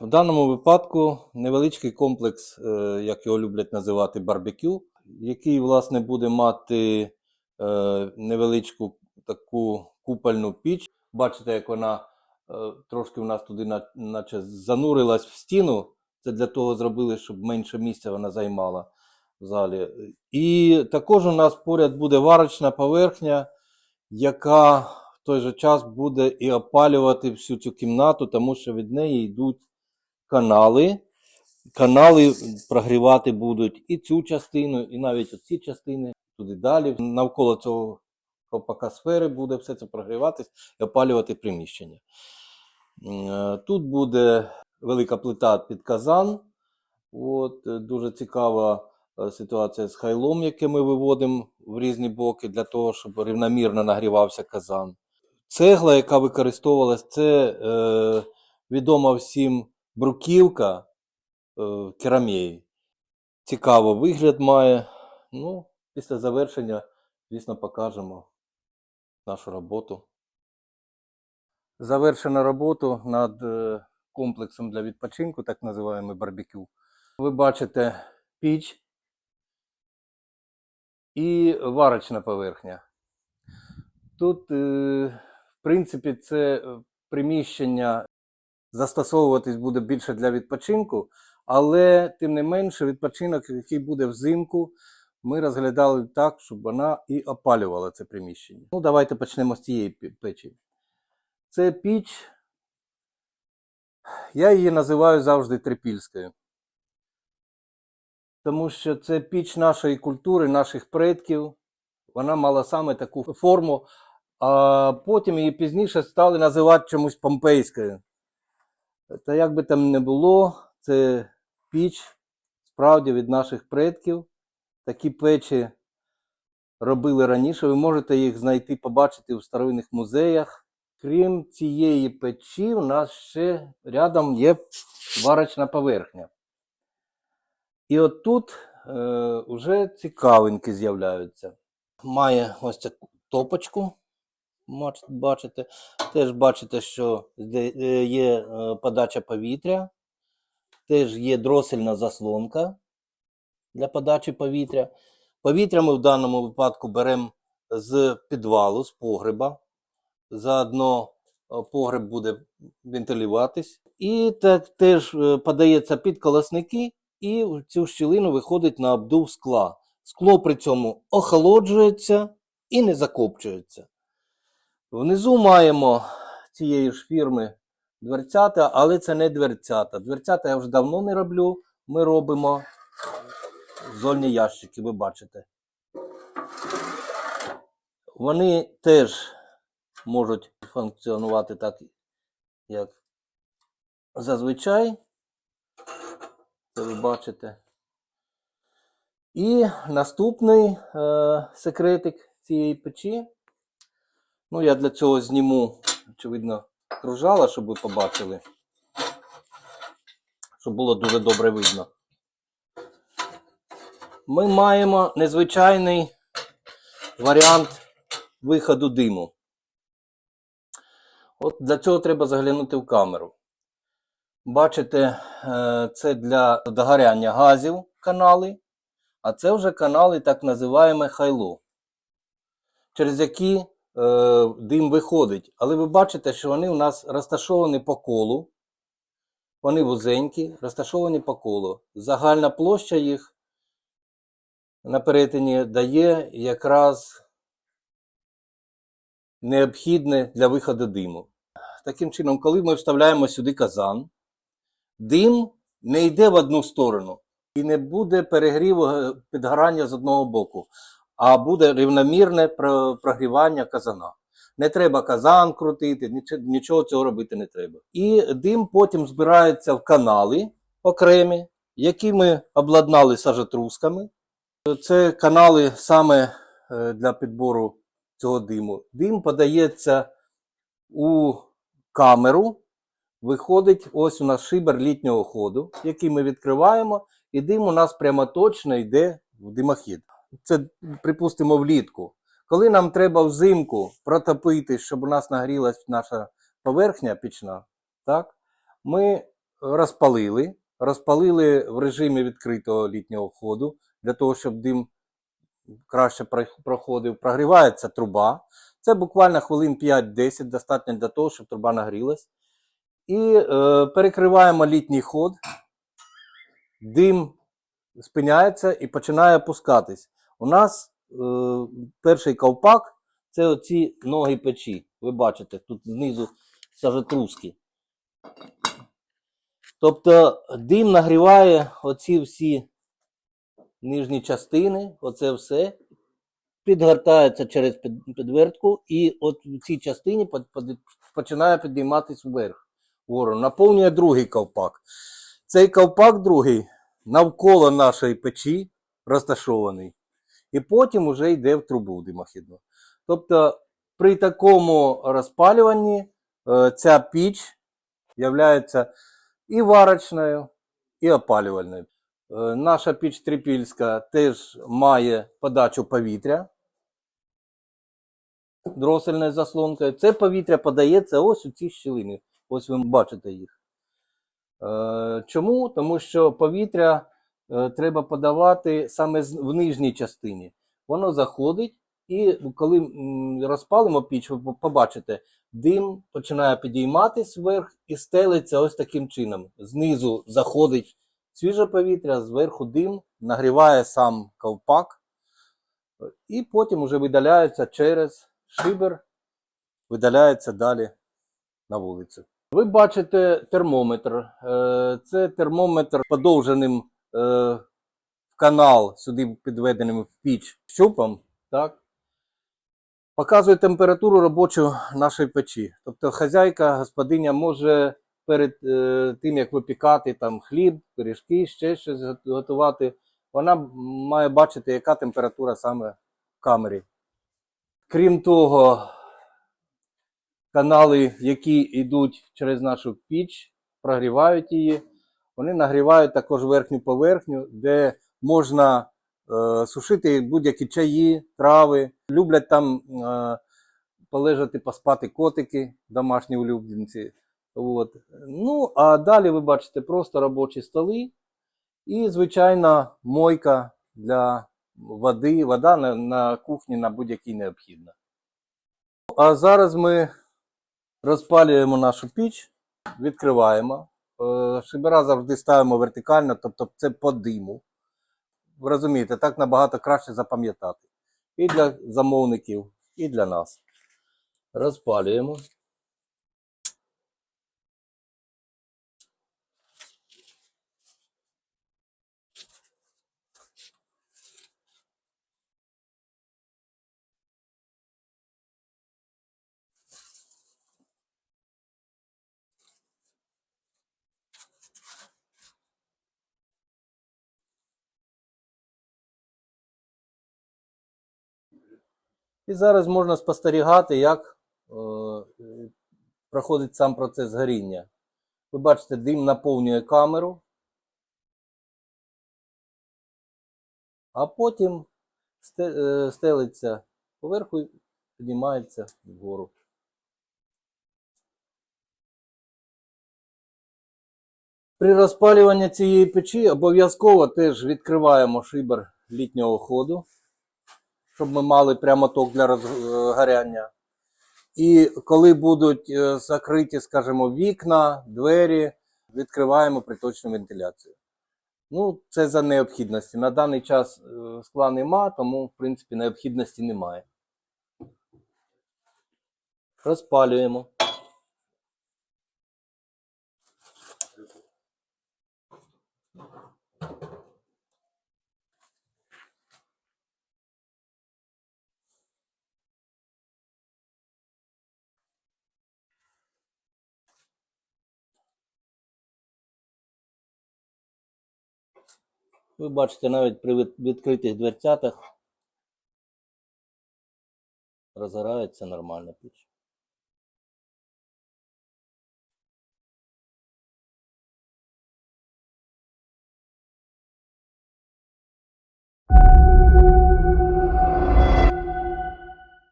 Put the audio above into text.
В даному випадку невеличкий комплекс, е, як його люблять називати, барбекю, який, власне, буде мати е, невеличку таку купольну піч. Бачите, як вона е, трошки в нас туди наче занурилась в стіну. Це для того зробили, щоб менше місця вона займала в залі. І також у нас поряд буде варочна поверхня, яка в той же час буде і опалювати всю цю кімнату, тому що від неї йдуть канали. Канали прогрівати будуть і цю частину, і навіть оці частини, туди далі. Навколо цього ковпака сфери буде все це прогріватись і опалювати приміщення. Е, Тут буде велика плита під казан. От, е, дуже цікава е, ситуація з хайлом, яке ми виводимо в різні боки для того, щоб рівномірно нагрівався казан. Цегла, яка використовувалась, це е, відома всім бруківка е, керамії. Цікаво вигляд має. Ну, після завершення, звісно, покажемо нашу роботу. Завершено роботу над е, комплексом для відпочинку, так називаємо барбекю. Ви бачите піч і варочна поверхня. Тут, е, в принципі, це е, приміщення застосовуватись буде більше для відпочинку, але тим не менше відпочинок, який буде взимку, ми розглядали так, щоб вона і опалювала це приміщення. Ну, давайте почнемо з цієї печі. Це піч, я її називаю завжди трипільською. Тому що це піч нашої культури, наших предків. Вона мала саме таку форму, а потім її пізніше стали називати чомусь помпейською. Та як би там не було, це піч справді від наших предків. Такі печі робили раніше. Ви можете їх знайти, побачити в старовинних музеях. Крім цієї печі, у нас ще рядом є варочна поверхня. І от тут е, вже цікавинки з'являються. Має ось цю топочку. Бачите, теж бачите, що е, є е, подача повітря, теж є дросельна заслонка для подачі повітря. Повітря ми в даному випадку беремо з підвалу, з погреба. Заодно е, погреб буде вентилюватись. І так теж подається під колосники, і в цю щілину виходить на обдув скла. Скло при цьому охолоджується і не закопчується. Внизу маємо цієї ж фірми дверцята, але це не дверцята. Дверцята я вже давно не роблю. Ми робимо зольні ящики, ви бачите. Вони теж можуть функціонувати так, як зазвичай. Це ви бачите. І наступний е, секретик цієї печі. Ну, я для цього зніму, очевидно, кружала, щоб ви побачили. Щоб було дуже добре видно. Ми маємо незвичайний варіант виходу диму. От для цього треба заглянути в камеру. Бачите, е, це для догоряння газів канали, а це вже канали так називаємо хайло, через які дим виходить. Але ви бачите, що вони у нас розташовані по колу. Вони вузенькі, розташовані по колу. Загальна площа їх на перетині дає якраз необхідне для виходу диму. Таким чином, коли ми вставляємо сюди казан, дим не йде в одну сторону і не буде перегріву е, підгорання з одного боку, а буде рівномірне прогрівання казана. Не треба казан крутити, нічого цього робити не треба. І дим потім збирається в канали окремі, які ми обладнали сажотрусками. Це канали саме е, для підбору цього диму. Дим подається у камеру, виходить ось у нас шибер літнього ходу, який ми відкриваємо, і дим у нас прямо точно йде в димохід. Це, припустимо, влітку. Коли нам треба взимку протопити, щоб у нас нагрілась наша поверхня пічна, так, ми розпалили. Розпалили в режимі відкритого літнього входу для того, щоб дим краще проходив. Прогрівається труба. Це буквально хвилин 5-10, достатньо для того, щоб труба нагрілась. І е, перекриваємо літній ход. Дим спиняється і починає опускатись. У нас е, перший ковпак це оці ноги печі. Ви бачите, тут знизу сажетруски. Тобто дим нагріває оці всі нижні частини, оце все, підгортається через підвертку, і от в цій частині починає підійматись вверх. Вгору. Наповнює другий ковпак. Цей ковпак другий навколо нашої печі розташований. І потім вже йде в трубу димохідну. Тобто при такому розпалюванні е, ця піч являється і варочною, і опалювальною. Е, Наша піч трипільська теж має подачу повітря дросельною заслонкою. Це повітря подається ось у ці щілини. Ось ви бачите їх. Е, Чому? Тому що повітря треба подавати саме в нижній частині. Воно заходить, і коли розпалимо піч, ви побачите, дим починає підійматись вверх і стелиться ось таким чином. Знизу заходить свіже повітря, зверху дим, нагріває сам ковпак, е, і потім вже видаляється через шибер, видаляється далі на вулицю. Ви бачите термометр. Е, Це термометр подовженим е, в канал, сюди підведеним в піч щупом. Так? Показує температуру робочу нашої печі. Тобто хазяйка, господиня може перед е, тим, як випікати там хліб, пиріжки, ще щось готувати, вона має бачити, яка температура саме в камері. Крім того, канали, які йдуть через нашу піч, прогрівають її. Вони нагрівають також верхню поверхню, де можна е, сушити будь-які чаї, трави. Люблять там е, полежати, поспати котики, домашні улюбленці. От. Ну, а далі ви бачите просто робочі столи і, звичайно, мойка для води. Вода на, на кухні на будь-якій необхідна. А зараз ми розпалюємо нашу піч, відкриваємо. Е, Шибера завжди ставимо вертикально, тобто це по диму. Ви розумієте, так набагато краще запам'ятати. І для замовників, і для нас. Розпалюємо. І зараз можна спостерігати, як е, проходить сам процес горіння. Ви бачите, дим наповнює камеру, а потім е, стелиться поверху і піднімається вгору. При розпалюванні цієї печі обов'язково теж відкриваємо шибер літнього ходу, щоб ми мали прямо ток для розгоряння. І коли будуть е, закриті, скажімо, вікна, двері, відкриваємо приточну вентиляцію. Ну, це за необхідності. На даний час е, скла нема, тому, в принципі, необхідності немає. Розпалюємо. Ви бачите, навіть при відкритих дверцятах розгорається нормально піч.